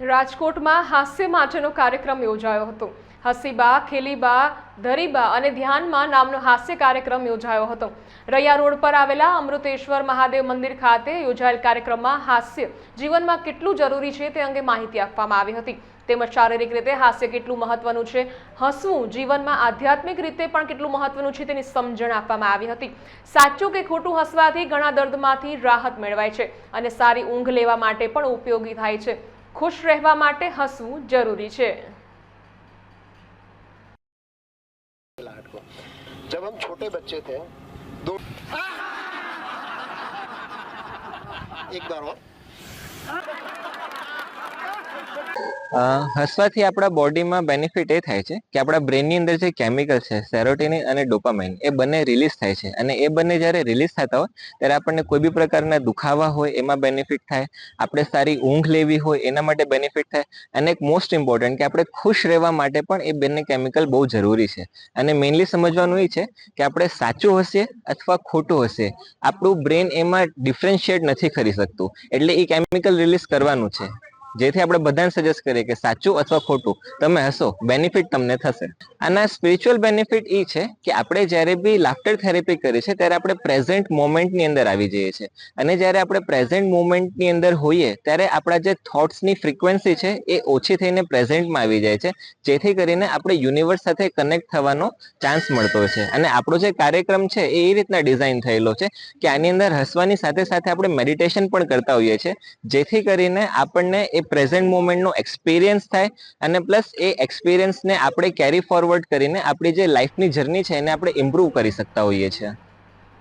રાજકોટમાં હાસ્ય માટેનો કાર્યક્રમ યોજાયો હતો. હસીબા, ખેલીબા, ધરીબા અને ધ્યાનમાં નામનો હાસ્ય કાર્યક્રમ યોજાયો હતો. રૈયા રોડ પર આવેલા અમૃતેશ્વર મહાદેવ મંદિર ખાતે યોજાયેલ કાર્યક્રમમાં હાસ્ય જીવનમાં કેટલું જરૂરી છે તે અંગે માહિતી આપવામાં આવી હતી. તેમજ શારીરિક રીતે હાસ્ય કેટલું મહત્વનું છે, હસવું જીવનમાં આધ્યાત્મિક રીતે પણ કેટલું મહત્વનું છે તેની સમજણ આપવામાં આવી હતી. સાચું કે ખોટું હસવાથી ઘણા દર્દમાંથી રાહત મેળવાય છે અને સારી ઊંઘ લેવા માટે પણ ઉપયોગી થાય છે. ખુશ રહેવા માટે હસવું જરૂરી છે लाट को जब हम छोटे बच्चे थे दो एक बार और અ, હસવાથી આપણા બોડીમાં બેનિફિટ એ થાય છે કે આપણા બ્રેનની અંદર જે કેમિકલ છે સેરોટીનિન અને ડોપામાઇન એ બંને રિલીઝ થાય છે. અને એ બંને જ્યારે રિલીઝ થતા હોય, ત્યારે આપણને કોઈ બી પ્રકારના દુખાવા હોય, એમાં બેનિફિટ થાય. આપણે સારી ઊંઘ લેવી હોય, એના માટે બેનિફિટ થાય. અને એક મોસ્ટ ઇમ્પોર્ટન્ટ કે આપણે ખુશ રહેવા માટે પણ એ બંને કેમિકલ બહુ જરૂરી છે. અને મેઇનલી સમજવાનું એ છે કે આપણે સાચું હશે અથવા ખોટું હશે. આપણું બ્રેન એમાં ડિફરન્શિએટ નથી કરી શકતું. એટલે એ કેમિકલ રિલીઝ કરવાનું છે. જેથી આપણે બધાને સજેસ્ટ કરીએ કે સાચું અથવા ખોટું તમે હસો બેનિફિટ તમને થશે. આના સ્પિરિચ્યુઅલ બેનિફિટ એ છે કે આપણે જ્યારે બી લાફ્ટર થેરેપી કરીએ છીએ, ત્યારે આપણે પ્રેઝન્ટ મોમેન્ટની અંદર આવી જઈએ છીએ. અને જ્યારે આપણે પ્રેઝન્ટ મોમેન્ટની અંદર હોઈએ, ત્યારે આપણા જે થોટ્સની ફ્રિકવન્સી છે, એ ઓછી થઈને પ્રેઝન્ટમાં આવી જાય છે. જેથી કરીને આપણે યુનિવર્સ સાથે કનેક્ટ થવાનો ચાન્સ મળતો છે. અને આપણો જે કાર્યક્રમ છે, એ એ રીતના ડિઝાઇન થયેલો છે કે આની અંદર હસવાની સાથે સાથે આપણે મેડિટેશન પણ કરતા હોઈએ છીએ. જેથી કરીને આપણને એ પ્રેઝન્ટ મોમેન્ટનો એક્સપિરિયન્સ થાય અને પ્લસ એ એક્સપિરિયન્સને આપણે કેરી ફોરવર્ડ કરીને આપણી જે લાઈફની જર્ની છે એને આપણે ઇમ્પ્રૂવ કરી શકતા હોઈએ છીએ.